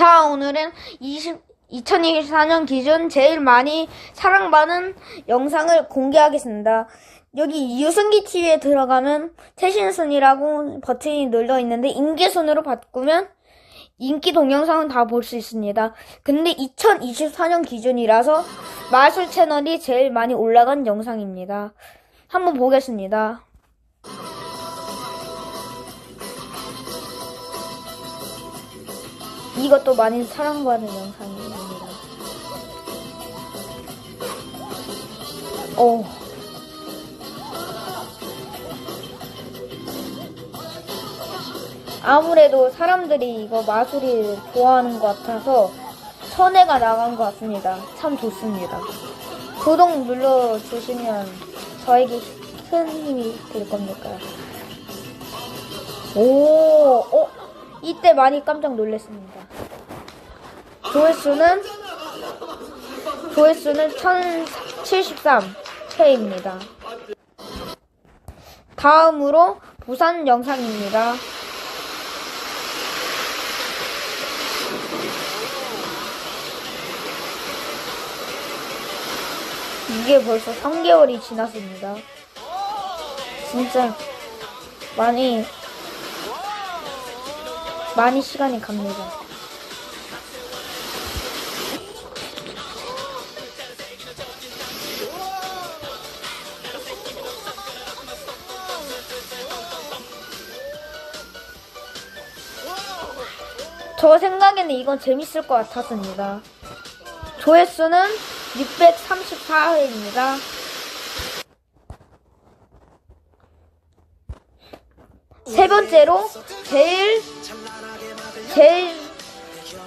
자, 오늘은 20, 2024년 기준 제일 많이 사랑받는 영상을 공개하겠습니다. 여기 유승기 TV에 들어가면 최신순이라고 버튼이 눌러 있는데 인기순으로 바꾸면 인기 동영상은 다 볼 수 있습니다. 근데 2024년 기준이라서 마술 채널이 제일 많이 올라간 영상입니다. 한번 보겠습니다. 이것도 많이 사랑받는 영상입니다. 오. 아무래도 사람들이 이거 마술이 좋아하는 것 같아서 천회가 나간 것 같습니다. 참 좋습니다. 구독 눌러주시면 저에게 큰 힘이 될 겁니까? 오, 어? 이때 많이 깜짝 놀랐습니다. 조회수는 조회수는 1073회입니다. 다음으로 부산 영상입니다. 이게 벌써 3개월이 지났습니다. 진짜 많이 많이 시간이 갑니다. 저 생각에는 이건 재밌을 것 같았습니다. 조회수는 634회입니다. 세 번째로 제일 제일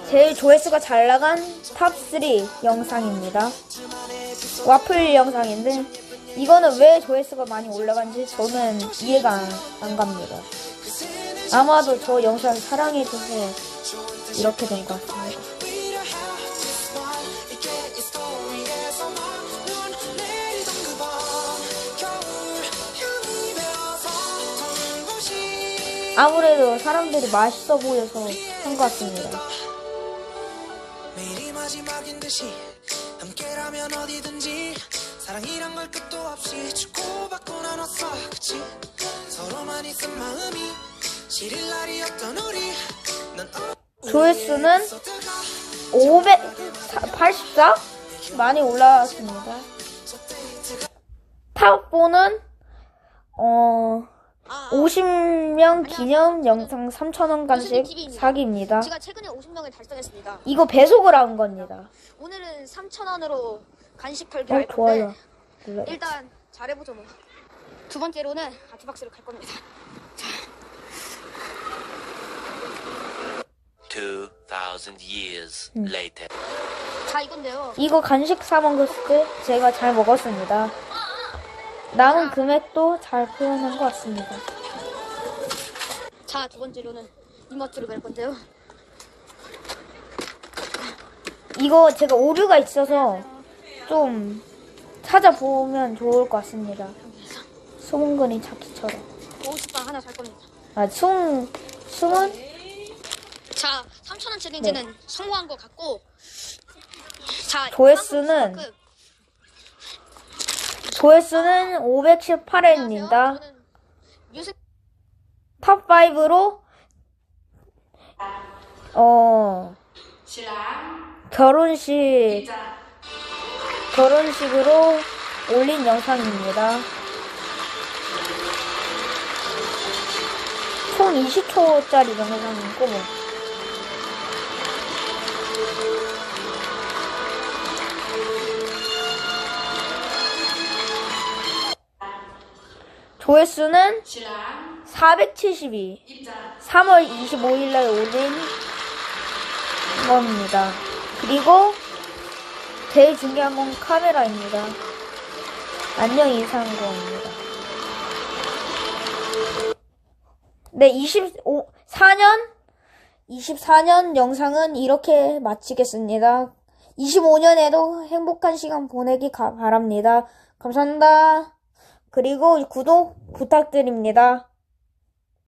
제일 조회수가 잘 나간 탑3 영상입니다. 와플 영상인데 이거는 왜 조회수가 많이 올라간지 저는 이해가 안, 안 갑니다. 아마도 저 영상 사랑해 주세요. 이렇게 된 것 같습니다. 아무래도 사람들이 맛있어 보여서 한 것 같습니다. 매일이 마지막인 듯이 함께라면 어디든지 사랑이란 걸 끝도 없이 주고받고 나눴어 그치 서로만 있은 마음이 시릴 날이 없던 우리 넌 조회수는 어디서다가 584? 많이 올라왔습니다. 탑4는 어 50명 기념 영상 3,000원 간식 사기입니다. 제가 최근에 50명을 달성했습니다. 이거 배속을 한 겁니다. 오늘은 3,000원으로 간식 털기 어, 할 건데 좋아요. 일단 잘해보죠 뭐. 두 번째로는 아트박스를 갈 겁니다. 자 이건데요. 이거 간식 사 먹었을 때 제가 잘 먹었습니다. 남은 금액도 잘 표현한 것 같습니다. 자 두 번째로는 이모트를 갈 건데요. 이거 제가 오류가 있어서 좀 찾아보면 좋을 것 같습니다. 수문근이 찾기처럼. 오십방 하나 살 겁니다. 아, 숨, 숨은 자 3,000원 챌린지는 성공한 것 같고 자 조회수는 이만큼 조회수는 518회입니다. 저는 유승 탑5로, 어, 결혼식, 결혼식으로 올린 영상입니다. 총 20초짜리 영상이고, 뭐. 조회수는 472. 3월 25일 날 올린 겁니다. 그리고 제일 중요한 건 카메라입니다. 안녕 거입니다. 네, 25, 4년, 24년 영상은 이렇게 마치겠습니다. 25년에도 행복한 시간 보내기 가- 바랍니다. 감사합니다. 그리고 구독 부탁드립니다.